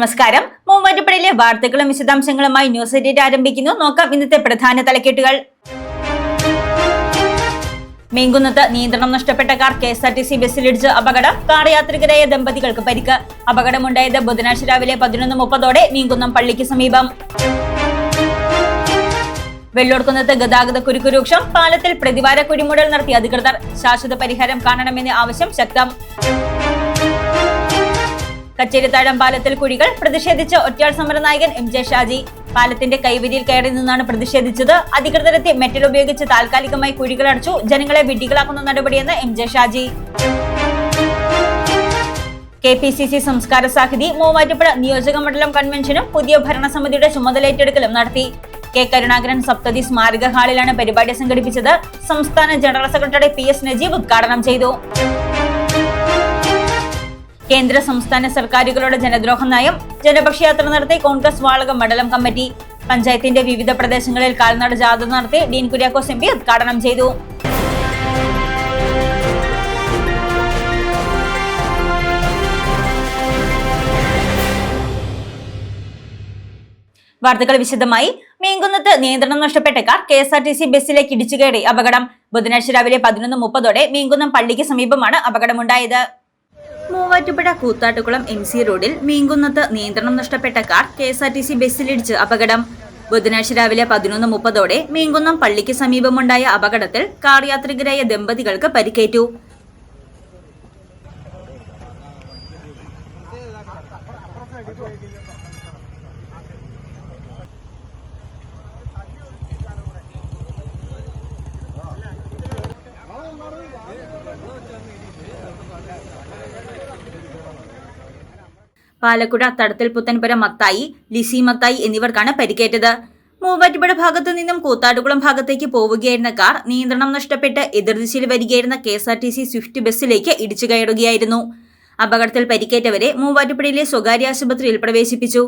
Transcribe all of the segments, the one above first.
നമസ്കാരം. മൂവാറ്റുപുഴയിലെ വാർത്തകളും വിശദാംശങ്ങളുമായി ന്യൂസ് എഡിറ്റ് ആരംഭിക്കുന്നു. നോക്കാം ഇന്നത്തെ പ്രധാന തലക്കെട്ടുകൾ. മീങ്കുന്നത്ത് നിയന്ത്രണം നഷ്ടപ്പെട്ട car K S R T C ബസ്സിലിടിച്ച് അപകടം. കാർ യാത്രികരായ ദമ്പതികൾക്ക് പരിക്ക്. അപകടമുണ്ടായത് ബുധനാഴ്ച രാവിലെ പതിനൊന്ന് മുപ്പതോടെ മീങ്കുന്നം പള്ളിക്ക് സമീപം. വെള്ളോർക്കുന്നത്ത് ഗതാഗത കുരുക്ക് രൂക്ഷം. പാലത്തിൽ പ്രതിവാര കുഴിമുടൽ നടത്തി അധികൃതർ. ശാശ്വത പരിഹാരം കാണണമെന്ന ആവശ്യം ശക്തം. കച്ചേരിത്താഴം പാലത്തിൽ കുഴികൾ പ്രതിഷേധിച്ച് ഒറ്റയാൾ സമരനായകൻ എം ജെ ഷാജി. പാലത്തിന്റെ കൈവരിയിൽ കയറി നിന്നാണ് പ്രതിഷേധിച്ചത്. അധികൃതരെത്തി മെറ്റൽ ഉപയോഗിച്ച് താൽക്കാലികമായി കുഴികൾ അടച്ചു. ജനങ്ങളെ വിഡ്ഢികളാക്കുന്ന നടപടിയെന്ന് M J Shaji. K P C C Samskara Sahithi Muvattupuzha നിയോജക മണ്ഡലം കൺവെൻഷനും പുതിയ ഭരണസമിതിയുടെ ചുമതലയേറ്റെടുക്കലും നടത്തി. കെ കരുണാകരൻ സപ്തതി സ്മാരക ഹാളിലാണ് പരിപാടി സംഘടിപ്പിച്ചത്. സംസ്ഥാന general secretary P S Najeeb ഉദ്ഘാടനം ചെയ്തു. കേന്ദ്ര സംസ്ഥാന സർക്കാരുകളുടെ ജനദ്രോഹ നയം ജനപക്ഷയാത്ര നടത്തി കോൺഗ്രസ് വാളകം മണ്ഡലം കമ്മിറ്റി പഞ്ചായത്തിന്റെ വിവിധ പ്രദേശങ്ങളിൽ കാൽനട ജാഥ നടത്തി ഡീൻ കുര്യാക്കോസ് എം പി ഉദ്ഘാടനം ചെയ്തു. വാർത്തകൾ വിശദമായി. മീങ്കുന്നത്ത് നിയന്ത്രണം നഷ്ടപ്പെട്ട car K S R T C ബസ്സിലേക്ക് ഇടിച്ചു കയറി അപകടം. ബുധനാഴ്ച രാവിലെ പതിനൊന്ന് മുപ്പതോടെ മീങ്കുന്നം പള്ളിക്ക് സമീപമാണ് അപകടമുണ്ടായത്. മൂവാറ്റുപുഴ കൂത്താട്ടുകുളം എം സി റോഡിൽ മീങ്കുന്നത്ത് നിയന്ത്രണം നഷ്ടപ്പെട്ട car K S R T C ബസ്സിലിടിച്ച് അപകടം. ബുധനാഴ്ച രാവിലെ പതിനൊന്ന് മുപ്പതോടെ മീങ്കുന്നം പള്ളിക്ക് സമീപമുണ്ടായ അപകടത്തിൽ കാർ യാത്രികരായ ദമ്പതികൾക്ക് പരിക്കേറ്റു. പാലക്കുട തടത്തിൽ പുത്തൻപുര മത്തായി ലിസി മത്തായി എന്നിവർക്കാണ് പരിക്കേറ്റത്. മൂവാറ്റുപുഴ ഭാഗത്തു നിന്നും കൂത്താട്ടുകുളം ഭാഗത്തേക്ക് പോവുകയായിരുന്ന കാർ നിയന്ത്രണം നഷ്ടപ്പെട്ട് എതിർദിശയിൽ വരികയായിരുന്ന K S R T C Swift ബസ്സിലേക്ക് ഇടിച്ചു കയറുകയായിരുന്നു. അപകടത്തിൽ പരിക്കേറ്റവരെ മൂവാറ്റുപുഴയിലെ സ്വകാര്യ ആശുപത്രിയിൽ പ്രവേശിപ്പിച്ചു.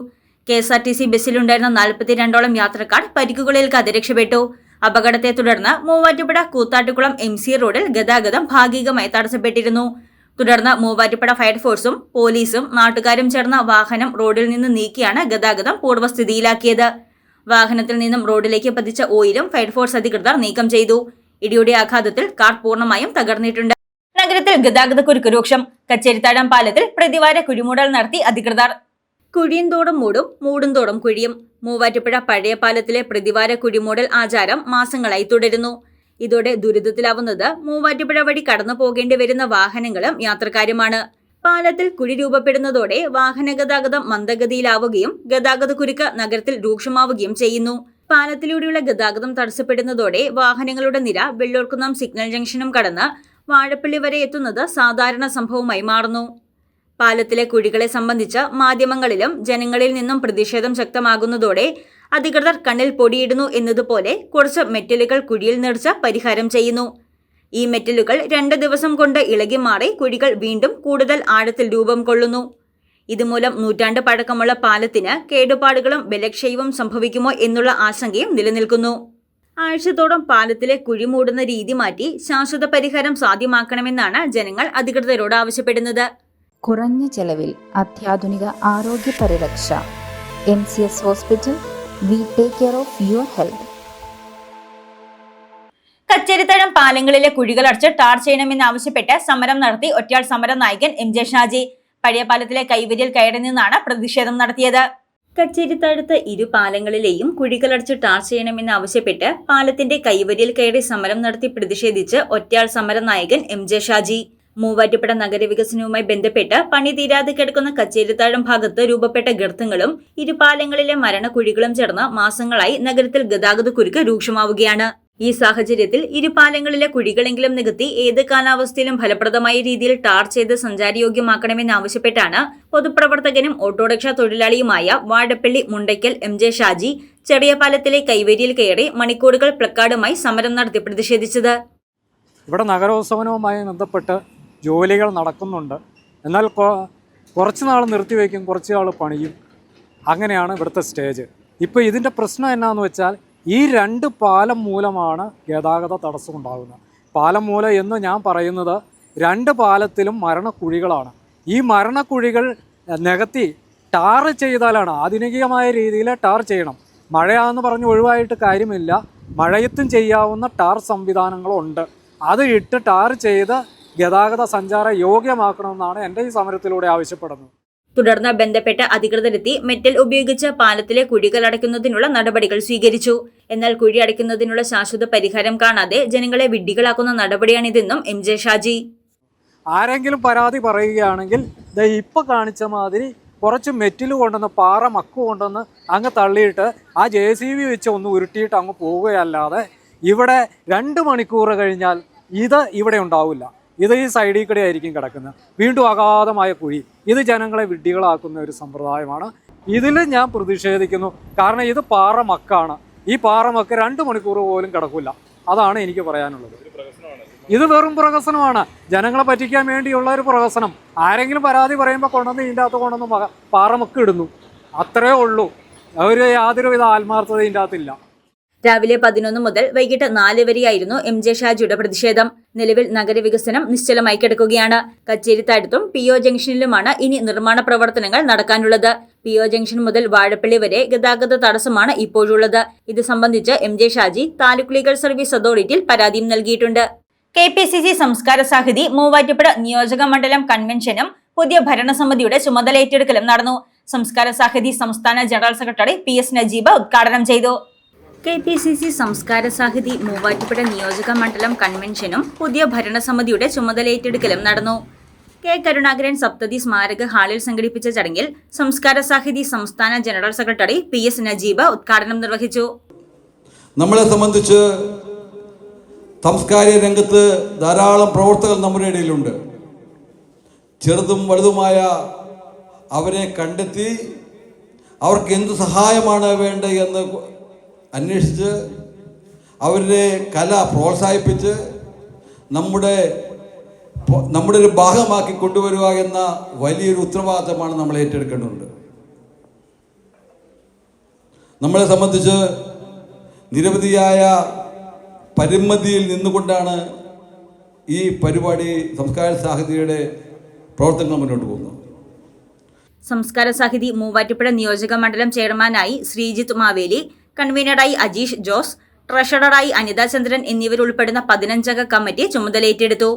K S R T C ബസ്സിലുണ്ടായിരുന്ന നാൽപ്പത്തിരണ്ടോളം യാത്രക്കാർ പരിക്കുകളിൽ കഥ രക്ഷപ്പെട്ടു അപകടത്തെ തുടർന്ന് മൂവാറ്റുപുഴ കൂത്താട്ടുകുളം എം സി റോഡിൽ ഗതാഗതം ഭാഗികമായി തടസ്സപ്പെട്ടിരുന്നു. തുടർന്ന് മൂവാറ്റുപുഴ ഫയർഫോഴ്സും പോലീസും നാട്ടുകാരും ചേർന്ന വാഹനം റോഡിൽ നിന്ന് നീക്കിയാണ് ഗതാഗതം പൂർവസ്ഥിതിയിലാക്കിയത്. വാഹനത്തിൽ നിന്നും റോഡിലേക്ക് പതിച്ച ഓയിലും ഫയർഫോഴ്സ് അധികൃതർ നീക്കം ചെയ്തു. ഇടിയുടെ ആഘാതത്തിൽ കാർ പൂർണമായും തകർന്നിട്ടുണ്ട്. നഗരത്തിൽ ഗതാഗത കുരുക്ക് രൂക്ഷം കച്ചേരിത്താഴം പാലത്തിൽ പ്രതിവാര കുഴിമൂടൽ നടത്തി അധികൃതർ. കുഴിയന്തോടും മൂടും മൂടുന്തോടും കുഴിയും. മൂവാറ്റുപുഴ പഴയ പാലത്തിലെ പ്രതിവാര കുഴിമൂടൽ ആചാരം മാസങ്ങളായി തുടരുന്നു. ഇതോടെ ദുരിതത്തിലാവുന്നത് മൂവാറ്റുപുഴ വഴി കടന്നു പോകേണ്ടി വരുന്ന വാഹനങ്ങളും യാത്രക്കാരുമാണ്. പാലത്തിൽ കുഴി രൂപപ്പെടുന്നതോടെ വാഹന ഗതാഗതം മന്ദഗതിയിലാവുകയും ഗതാഗത കുരുക്ക് നഗരത്തിൽ രൂക്ഷമാവുകയും ചെയ്യുന്നു. പാലത്തിലൂടെയുള്ള ഗതാഗതം തടസ്സപ്പെടുന്നതോടെ വാഹനങ്ങളുടെ നിര വെള്ളൂർക്കുന്നം സിഗ്നൽ ജംഗ്ഷനും കടന്ന് വാഴപ്പള്ളി വരെ എത്തുന്നത് സാധാരണ സംഭവമായി മാറുന്നു. പാലത്തിലെ കുഴികളെ സംബന്ധിച്ച് മാധ്യമങ്ങളിലും ജനങ്ങളിൽ നിന്നും പ്രതിഷേധം ശക്തമാകുന്നതോടെ അധികൃതർ കണ്ണിൽ പൊടിയിടുന്നു എന്നതുപോലെ കുറച്ച് മെറ്റലുകൾ കുഴിയിൽ നിറച്ച് പരിഹാരം ചെയ്യുന്നു. ഈ മെറ്റലുകൾ രണ്ട് ദിവസം കൊണ്ട് ഇളകി മാറി കുഴികൾ വീണ്ടും കൂടുതൽ ആഴത്തിൽ രൂപം കൊള്ളുന്നു. ഇതുമൂലം നൂറ്റാണ്ട് പഴക്കമുള്ള പാലത്തിന് കേടുപാടുകളും ബലക്ഷയവും സംഭവിക്കുമോ എന്നുള്ള ആശങ്കയും നിലനിൽക്കുന്നു. ആഴ്ചത്തോളം പാലത്തിലെ കുഴി മൂടുന്ന രീതി മാറ്റി ശാശ്വത പരിഹാരം സാധ്യമാക്കണമെന്നാണ് ജനങ്ങൾ അധികൃതരോട് ആവശ്യപ്പെടുന്നത്. കുറഞ്ഞ ചെലവിൽ അത്യാധുനിക ആരോഗ്യ പരിരക്ഷ. M C S hospital we take care of your health. Kacherithazham പാലങ്ങളിലെ കുഴികൾ അടച്ച് ടാർ ചെയ്യണമെന്നാവശ്യപ്പെട്ട് സമരം നടത്തി ഒറ്റയാൾ സമര നായകൻ എം ജെ ഷാജി. പഴയ പാലത്തിലെ കൈവരിയിൽ കയറി നിന്നാണ് പ്രതിഷേധം നടത്തിയത്. കച്ചേരിത്താഴത്ത് ഇരു പാലങ്ങളിലെയും കുഴികളടച്ച് ടാർ ചെയ്യണമെന്നാവശ്യപ്പെട്ട് പാലത്തിന്റെ കൈവരിയിൽ കയറി സമരം നടത്തി പ്രതിഷേധിച്ച് ഒറ്റയാൾ സമര നായകൻ എം ജെ ഷാജി. മൂവാറ്റുപുഴ നഗരവികസനവുമായി ബന്ധപ്പെട്ട് പണി തീരാതെ കിടക്കുന്ന കച്ചേരിത്താഴം ഭാഗത്ത് രൂപപ്പെട്ട ഗർത്തങ്ങളും ഇരുപാലങ്ങളിലെ മരണക്കുഴികളും ചേർന്ന് മാസങ്ങളായി നഗരത്തിൽ ഗതാഗത കുരുക്ക് രൂക്ഷമാവുകയാണ്. ഈ സാഹചര്യത്തിൽ ഇരുപാലങ്ങളിലെ കുഴികളെങ്കിലും നികത്തി ഏത് കാലാവസ്ഥയിലും ഫലപ്രദമായ രീതിയിൽ ടാർ ചെയ്ത് സഞ്ചാരയോഗ്യമാക്കണമെന്നാവശ്യപ്പെട്ടാണ് പൊതുപ്രവർത്തകനും ഓട്ടോറിക്ഷ തൊഴിലാളിയുമായ വാഴപ്പള്ളി മുണ്ടയ്ക്കൽ എം ജെ ഷാജി ചെറിയ പാലത്തിലെ കൈവരിയിൽ കയറി മണിക്കൂറുകൾ പ്ലക്കാർഡുമായി സമരം നടത്തി പ്രതിഷേധിച്ചത്. ഇവിടെ നഗരോത്സവനവുമായി ബന്ധപ്പെട്ട് ജോലികൾ നടക്കുന്നുണ്ട്. എന്നാൽ കുറച്ച് നാൾ നിർത്തിവെക്കും കുറച്ച് നാൾ പണിയും. അങ്ങനെയാണ് ഇവിടുത്തെ സ്റ്റേജ്. ഇപ്പോൾ ഇതിന്റെ പ്രശ്നം എന്നാന്ന് വെച്ചാൽ ഈ രണ്ട് പാലം മൂലമാണ് ഗതാഗത തടസ്സം ഉണ്ടാകുന്നത്. പാലം മൂലം എന്ന് ഞാൻ പറയുന്നത് രണ്ട് പാലത്തിലും മരണക്കുഴികളാണ്. ഈ മരണക്കുഴികൾ നികത്തി ടാർ ചെയ്താലാണ് ആധുനികമായ രീതിയിൽ ടാർ ചെയ്യണം. മഴയാന്ന് പറഞ്ഞ് ഒഴിവായിട്ട് കാര്യമില്ല. മഴയത്തും ചെയ്യാവുന്ന ടാർ സംവിധാനങ്ങളുണ്ട്. അത് ഇട്ട് ടാർ ചെയ്ത് ഗതാഗത സഞ്ചാര യോഗ്യമാക്കണമെന്നാണ് എന്റെ ഈ സമരത്തിലൂടെ ആവശ്യപ്പെടുന്നത്. തുടർന്ന് ബന്ധപ്പെട്ട അധികൃതരെത്തി മെറ്റൽ ഉപയോഗിച്ച് പാലത്തിലെ കുഴികൾ അടയ്ക്കുന്നതിനുള്ള നടപടികൾ സ്വീകരിച്ചു. എന്നാൽ കുഴി അടയ്ക്കുന്നതിനുള്ള ശാശ്വത പരിഹാരം കാണാതെ ജനങ്ങളെ വിഡ്ഢികളാക്കുന്ന നടപടിയാണിതെന്നും എം ജെ ഷാജി. ആരെങ്കിലും പരാതി പറയുകയാണെങ്കിൽ ഇപ്പൊ കാണിച്ച മാതിരി കുറച്ച് മെറ്റിൽ കൊണ്ടുവന്ന് പാറ മക്ക് കൊണ്ടുവന്ന് അങ്ങ് തള്ളിയിട്ട് ആ ജെ സി ബി വെച്ച് ഒന്ന് ഉരുട്ടിയിട്ട് അങ്ങ് പോവുകയല്ലാതെ ഇവിടെ രണ്ട് മണിക്കൂർ കഴിഞ്ഞാൽ ഇത് ഇവിടെ ഉണ്ടാവില്ല. ഇത് ഈ സൈഡിൽ കൂടെ ആയിരിക്കും കിടക്കുന്നത്. വീണ്ടും അഗാധമായ കുഴി. ഇത് ജനങ്ങളെ വിഡ്ഢികളാക്കുന്ന ഒരു സമ്പ്രദായമാണ്. ഇതിൽ ഞാൻ പ്രതിഷേധിക്കുന്നു. കാരണം ഇത് പാറ മക്കാണ്. ഈ പാറ മക്ക് രണ്ട് മണിക്കൂർ പോലും കിടക്കില്ല. അതാണ് എനിക്ക് പറയാനുള്ളത്. ഇത് വെറും പ്രഹസനമാണ്. ജനങ്ങളെ പറ്റിക്കാൻ വേണ്ടിയുള്ള ഒരു പ്രഹസനം. ആരെങ്കിലും പരാതി പറയുമ്പോൾ കൊണ്ടുവന്ന് ഇതിന്റെ അകത്ത് കൊണ്ടുവന്ന് മക പാറമൊക്കെ ഇടുന്നു. അത്രേ ഉള്ളൂ. ഒരു യാതൊരുവിധ ആത്മാർത്ഥത ഇതിന്റെ അകത്തില്ല. രാവിലെ പതിനൊന്ന് മുതൽ വൈകിട്ട് നാല് വരെയായിരുന്നു എം ജെ ഷാജിയുടെ പ്രതിഷേധം. നിലവിൽ നഗരവികസനം നിശ്ചലമായി കിടക്കുകയാണ്. കച്ചേരിത്താഴത്തും പി ഒ ജംഗ്ഷനിലുമാണ് ഇനി നിർമ്മാണ പ്രവർത്തനങ്ങൾ നടക്കാനുള്ളത്. പി ഒ ജംഗ്ഷൻ മുതൽ വാഴപ്പള്ളി വരെ ഗതാഗത തടസ്സമാണ് ഇപ്പോഴുള്ളത്. ഇത് സംബന്ധിച്ച് M J Shaji taluk legal service അതോറിറ്റിയിൽ പരാതിയും നൽകിയിട്ടുണ്ട്. K P C C Samskara Sahithi Muvattupuzha നിയോജക മണ്ഡലം കൺവെൻഷനും പുതിയ ഭരണസമിതിയുടെ ചുമതല ഏറ്റെടുക്കലും നടന്നു. സംസ്കാര സാഹിതി സംസ്ഥാന general secretary P S Najeeb ഉദ്ഘാടനം ചെയ്തു. K P C C Samskara Sahithi Muvattupuzha നിയോജക മണ്ഡലം കൺവെൻഷനും പുതിയ ഭരണസമിതിയുടെ ചുമതല ഏറ്റെടുക്കലും നടന്നു. കെ. കരുണാകരൻ സപ്തതി സ്മാരക ഹാളിൽ സംഘടിപ്പിച്ച ചടങ്ങിൽ സംസ്കാര സാഹിതി സംസ്ഥാന general secretary P S Najeeb ഉദ്ഘാടനം നിർവഹിച്ചു. നമ്മളെ സംബന്ധിച്ച് സാംസ്കാരിക രംഗത്ത് ധാരാളം പ്രവർത്തകർ നമ്മുടെ ഇടയിലുണ്ട്. ചെറുതും വലുതുമായ അവരെ കണ്ടെത്തി അവർക്ക് എന്ത് സഹായമാണ് വേണ്ടത് എന്ന് അന്വേഷിച്ച് അവരുടെ കല പ്രോത്സാഹിപ്പിച്ച് നമ്മുടെ നമ്മുടെ ഒരു ഭാഗമാക്കി കൊണ്ടുവരിക എന്ന വലിയൊരു ഉത്തരവാദിത്തമാണ് നമ്മൾ ഏറ്റെടുക്കേണ്ടതുണ്ട്. നമ്മളെ സംബന്ധിച്ച് നിരവധിയായ പരിമിതിയിൽ നിന്നുകൊണ്ടാണ് ഈ പരിപാടി സംസ്കാര സാഹിത്യയുടെ പ്രവർത്തനങ്ങൾ മുന്നോട്ട് പോകുന്നത്. സംസ്കാര സാഹിതി മൂവാറ്റുപുഴ നിയോജക മണ്ഡലം ചെയർമാനായി ശ്രീജിത്ത് മാവേലി കൺവീനറായി അജീഷ് ജോസ് ട്രഷററായി അനിതാചന്ദ്രൻ എന്നിവരുൾപ്പെടുന്ന പതിനഞ്ചംഗ കമ്മിറ്റി ചുമതലയേറ്റെടുത്തു.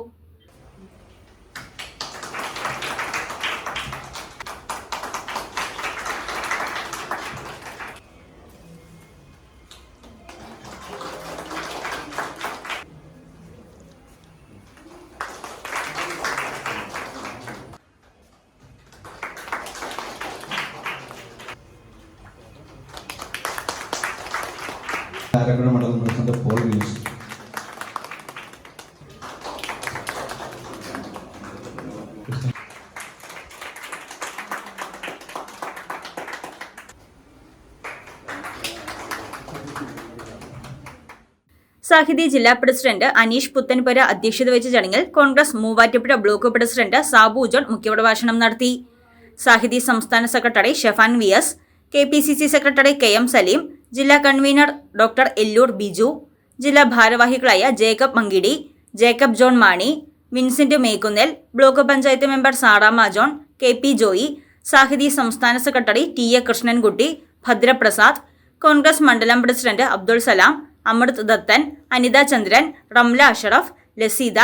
ആലപ്പുഴ മണ്ഡലം പ്രസിഡന്റ് പോൾ സാഹിതി ജില്ലാ പ്രസിഡന്റ് അനീഷ് പുത്തൻപുര അധ്യക്ഷത വഹിച്ച ചടങ്ങിൽ Congress Muvattupuzha block president Sabu John മുഖ്യപ്രഭാഷണം നടത്തി. സാഹിതി സംസ്ഥാന secretary Shefan V S K P C C secretary K M Saleem ജില്ലാ കൺവീനർ ഡോക്ടർ എല്ലൂർ ബിജു ജില്ലാ ഭാരവാഹികളായ Jacob Mankidi Jacob John Mani Vincent Mekkunnel block panchayat member Saramma John K P Joy Sahithi സംസ്ഥാന secretary T A Krishnankutty Bhadraprasad Congress മണ്ഡലം president Abdul Salam Amrith Dathan Anitha Chandran Ramla Ashraf Laseetha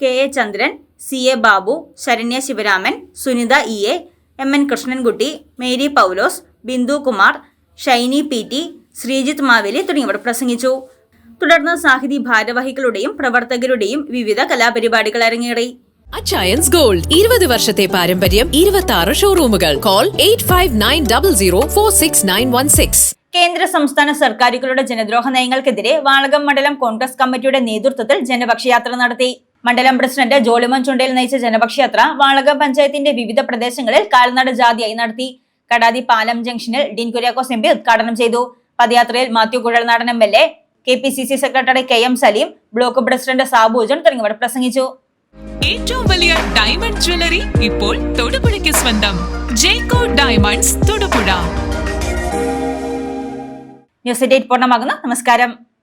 K A Chandran C A Babu Saranya Sivaraman Sunitha E A M N Krishnankutty Mary Paulose Bindu Kumar Shiny P T Sreejith Maveli തുടങ്ങിയവർ പ്രസംഗിച്ചു. തുടർന്ന് സാഹിതി ഭാരവാഹികളുടെയും പ്രവർത്തകരുടെയും വിവിധ കലാപരിപാടികൾ അരങ്ങേറി. Achayans gold ഇരുപത് വർഷത്തെ പാരമ്പര്യം ഇരുപത്തി ആറ് ഷോറൂമുകൾ call eight five nine double zero four six nine one six കേന്ദ്ര സംസ്ഥാന സർക്കാരുകളുടെ ജനദ്രോഹ നയങ്ങൾക്കെതിരെ വാളകം മണ്ഡലം കോൺഗ്രസ് കമ്മിറ്റിയുടെ നേതൃത്വത്തിൽ ജനപക്ഷയാത്ര നടത്തി. മണ്ഡലം പ്രസിഡന്റ് ജോളിമൻ ചുണ്ടയിൽ നയിച്ച ജനപക്ഷയാത്ര വാളകം പഞ്ചായത്തിന്റെ വിവിധ പ്രദേശങ്ങളിൽ കാൽനട ജാതിയായി നടത്തി. കടാതി പാലം ജംഗ്ഷനിൽ ഡീൻ കുര്യാക്കോസ് എം പി ഉദ്ഘാടനം ചെയ്തു. പദയാത്രയിൽ Mathew Kuzhalnadan M L A K P C C secretary K M Saleem block president Sabujan തുടങ്ങിയവർ പ്രസംഗിച്ചു. ഏറ്റവും വലിയ ഡയമണ്ട് ജ്വല്ലറി ഇപ്പോൾ തൊടുപുഴയ്ക്ക് സ്വന്തം. Jeko diamonds Thodupuzha. News eight പൂർണമാകുന്നു. നമസ്കാരം.